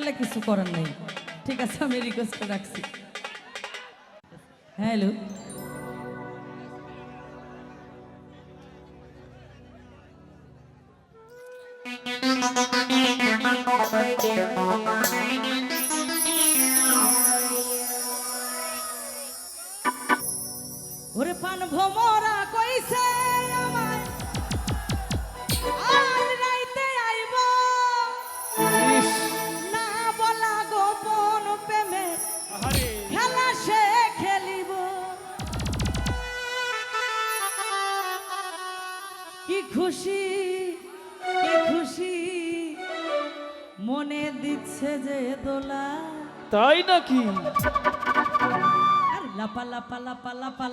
আসলে কিছু করার নেই। ঠিক আছে আমি রিকোয়েস্ট রাখছি। হ্যালো দিচ্ছে যে দোলা। তাই নাকি? আর লাপা লাপা লাপা লাপা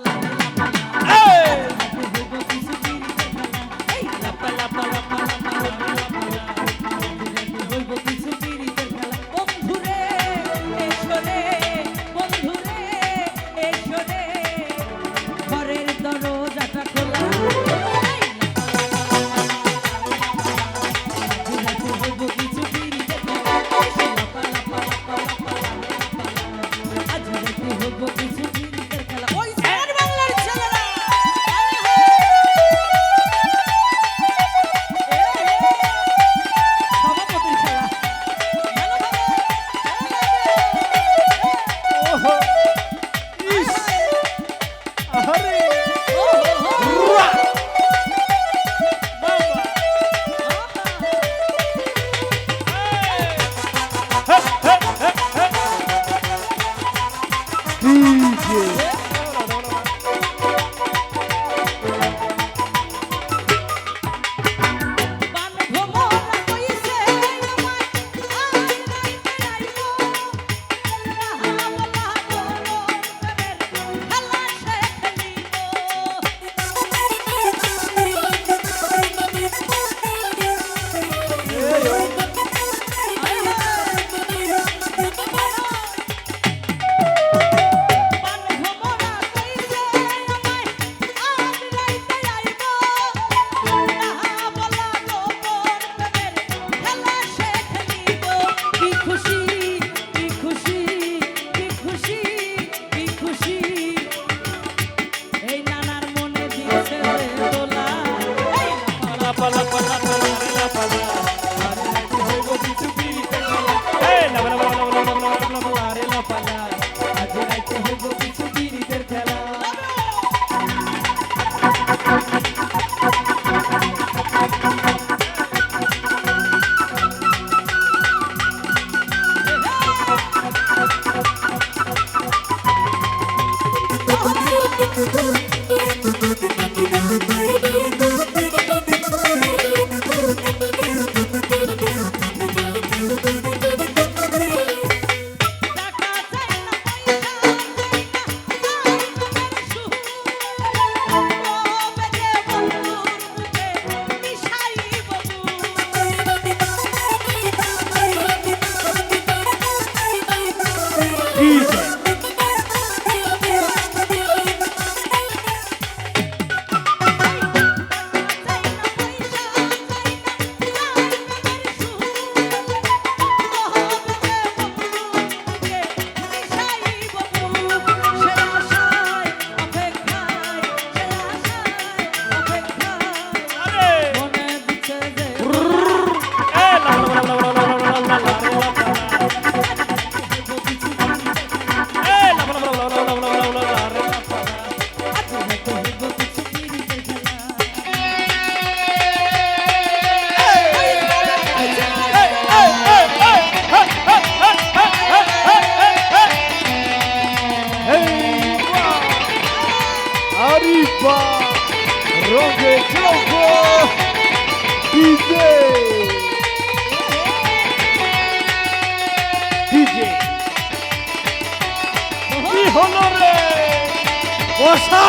অসা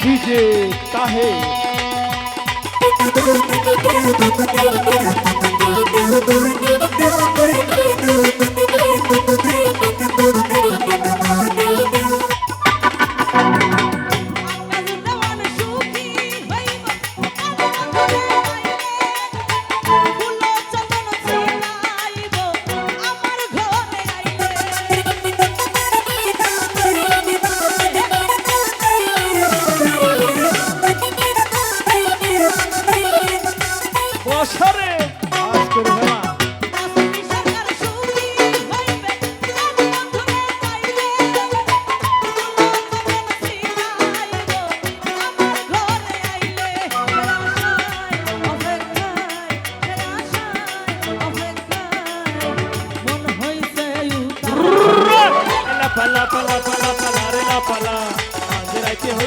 ভিজে তাহে।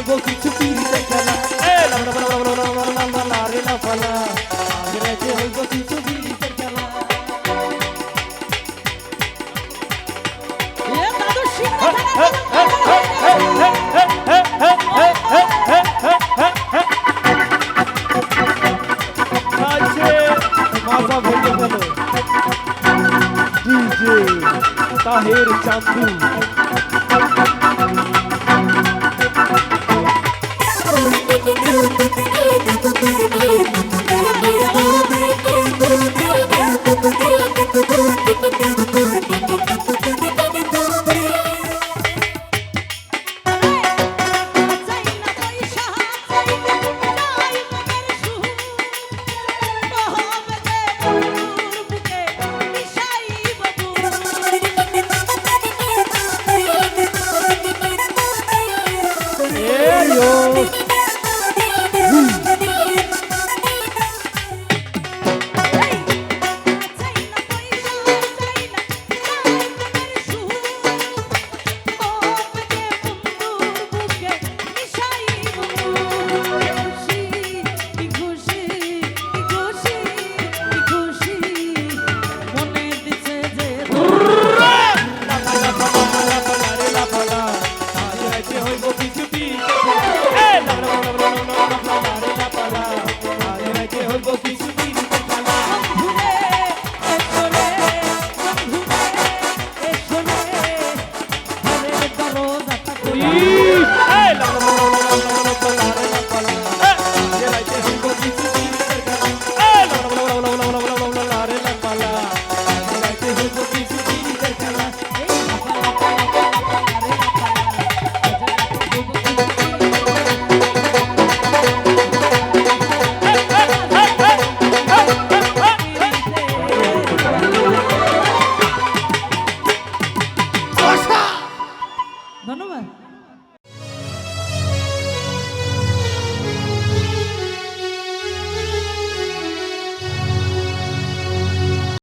বলছি ছুটি দেখা না এ লা লা লা লা লা লা লা লা রে লা ফালা আমরা যে হই বলছি ছুটি দেখা না এ দাদু শিখ আছে মাথা ভেঙে গেল DJ Taher Chandu